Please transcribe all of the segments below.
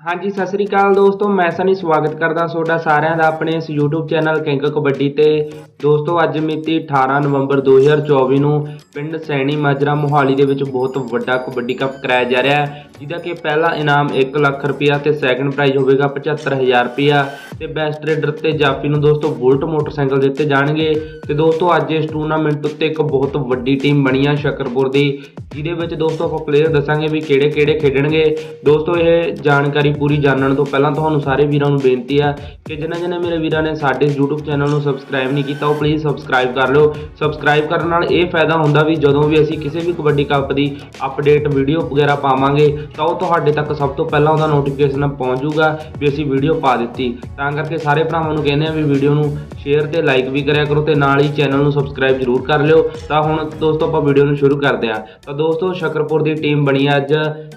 ਹਾਂਜੀ, ਸਤਿ ਸ੍ਰੀ ਅਕਾਲ ਦੋਸਤੋ, ਮੈਂ ਸਨੀ ਸਵਾਗਤ ਕਰਦਾ ਤੁਹਾਡਾ ਸਾਰਿਆਂ ਦਾ ਆਪਣੇ ਇਸ YouTube ਚੈਨਲ ਕਿੰਗ ਕਬੱਡੀ ਤੇ। ਦੋਸਤੋ, ਅੱਜ ਮਿਤੀ 18 ਨਵੰਬਰ 2024 ਨੂੰ ਪਿੰਡ ਸੈਣੀ ਮਾਜਰਾ ਮੋਹਾਲੀ ਦੇ ਵਿੱਚ ਬਹੁਤ ਵੱਡਾ ਕਬੱਡੀ ਕੱਪ ਕਰਾਇਆ ਜਾ ਰਿਹਾ ਹੈ, ਜਿਹਦਾ ਕਿ ਪਹਿਲਾ ਇਨਾਮ 1 ਲੱਖ ਰੁਪਇਆ ਤੇ ਸੈਕੰਡ ਪ੍ਰਾਈਜ਼ ਹੋਵੇਗਾ 75000 ਰੁਪਇਆ ਤੇ ਬੈਸਟ ਰੇਡਰ ਤੇ ਜਾਫੀ ਨੂੰ ਦੋਸਤੋ, ਬੁਲਟ ਮੋਟਰਸਾਈਕਲ ਦਿੱਤੇ ਜਾਣਗੇ। ਤੇ ਦੋਸਤੋ, ਅੱਜ ਇਸ ਟੂਰਨਾਮੈਂਟ ਉੱਤੇ ਇੱਕ ਬਹੁਤ ਵੱਡੀ ਟੀਮ ਬਣੀ ਆ ਸ਼ਕਰਪੁਰ ਦੀ, ਜਿਹਦੇ ਵਿੱਚ ਦੋਸਤੋ ਆਪਾਂ ਪਲੇਅਰ ਦੱਸਾਂਗੇ ਵੀ ਕਿਹੜੇ ਕਿਹੜੇ ਖੇਡਣਗੇ। ਦੋਸਤੋ, ਇਹ ਜਾਣਕਾਰੀ ਪੂਰੀ ਜਾਣਨ ਤੋਂ ਪਹਿਲਾਂ ਤੁਹਾਨੂੰ ਸਾਰੇ ਵੀਰਾਂ ਨੂੰ ਬੇਨਤੀ ਹੈ ਕਿ ਜਿਨ੍ਹਾਂ ਜਿਨ੍ਹਾਂ ਮੇਰੇ ਵੀਰਾਂ ਨੇ ਸਾਡੇ YouTube ਚੈਨਲ ਨੂੰ ਸਬਸਕ੍ਰਾਈਬ ਨਹੀਂ ਕੀਤਾ, ਉਹ ਪਲੀਜ਼ ਸਬਸਕ੍ਰਾਈਬ ਕਰ ਲਿਓ। ਸਬਸਕ੍ਰਾਈਬ ਕਰਨ ਨਾਲ ਇਹ ਫਾਇਦਾ ਹੁੰਦਾ ਵੀ ਜਦੋਂ ਵੀ ਅਸੀਂ ਕਿਸੇ ਵੀ ਕਬੱਡੀ ਕੱਪ ਦੀ ਅਪਡੇਟ ਵੀਡੀਓ ਵਗੈਰਾ ਪਾਵਾਂਗੇ, ਤਾਂ ਉਹ ਤੁਹਾਡੇ ਤੱਕ ਸਭ ਤੋਂ ਪਹਿਲਾਂ ਉਹਦਾ ਨੋਟੀਫਿਕੇਸ਼ਨ ਪਹੁੰਚ ਜਾਊਗਾ ਵੀ ਅਸੀਂ ਵੀਡੀਓ ਪਾ ਦਿੱਤੀ। ਤਾਂ ਕਰਕੇ ਸਾਰੇ ਭਰਾਵਾਂ ਨੂੰ ਕਹਿੰਦੇ ਆ ਵੀ ਵੀਡੀਓ ਨੂੰ ਸ਼ੇਅਰ ਤੇ ਲਾਈਕ ਵੀ ਕਰਿਆ ਕਰੋ ਤੇ ਨਾਲ ਹੀ ਚੈਨਲ ਨੂੰ ਸਬਸਕ੍ਰਾਈਬ ਜ਼ਰੂਰ ਕਰ ਲਿਓ। ਤਾਂ ਹੁਣ ਦੋਸਤੋ ਆਪਾਂ ਵੀਡੀਓ ਨੂੰ ਸ਼ੁਰੂ ਕਰਦੇ ਹਾਂ। ਤਾਂ ਦੋਸਤੋ ਸ਼ਕਰਪੁਰ ਦੀ ਟੀਮ ਬਣੀ ਅੱਜ।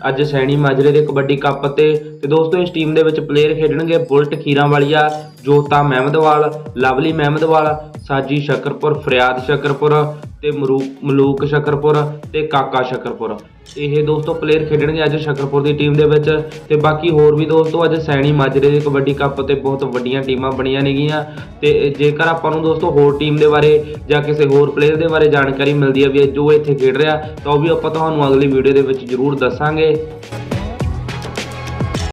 ਅੱਜ ਸੈਣੀ ਮਾਜਰੇ ਦੇ ਕਬੱਡੀ ਕੱਪ ਤੇ। ਤੇ ਦੋਸਤੋ ਇਸ ਟੀਮ ਦੇ ਵਿੱਚ ਪਲੇਅਰ ਖੇਡਣਗੇ ਬੁਲਟ ਖੀਰਾਂ ਵਾਲੀਆ ਜੋਤਾ ਮਹਿਮਦਵਾਲ, ਲਵਲੀ ਮਹਿਮਦਵਾਲ, ਸਾਜੀ ਸ਼ਕਰਪੁਰ, ਫਰਿਆਦ ਸ਼ਕਰਪੁਰ। ਤੇ ਮਰੂ, ਮਲੂਕ ਸ਼ਕਰਪੁਰ ਤੇ ਕਾਕਾ ਸ਼ਕਰਪੁਰ। ਇਹ ਦੋਸਤੋ ਪਲੇਅਰ ਖੇਡਣਗੇ ਅੱਜ ਸ਼ਕਰਪੁਰ ਦੀ ਟੀਮ ਦੇ ਵਿੱਚ ਤੇ ਬਾਕੀ ਹੋਰ ਵੀ ਦੋਸਤੋ ਅੱਜ ਸੈਣੀ ਮਾਜਰੇ ਦੇ ਕਬੱਡੀ ਕੱਪ ਤੇ ਬਹੁਤ ਵੱਡੀਆਂ ਟੀਮਾਂ ਬਣੀਆਂ ਨੇਗੀਆਂ। ਤੇ ਜੇਕਰ ਆਪਾਂ ਨੂੰ ਦੋਸਤੋ ਹੋਰ ਟੀਮ ਦੇ ਬਾਰੇ ਜਾਂ ਕਿਸੇ ਹੋਰ ਪਲੇਅਰ ਦੇ ਬਾਰੇ ਜਾਣਕਾਰੀ ਮਿਲਦੀ ਹੈ ਵੀ ਜੋ ਇੱਥੇ ਖੇਡ ਰਿਹਾ, ਤਾਂ ਉਹ ਵੀ ਆਪਾਂ ਤੁਹਾਨੂੰ ਅਗਲੀ ਵੀਡੀਓ ਦੇ ਵਿੱਚ ਜ਼ਰੂਰ ਦੱਸਾਂਗੇ।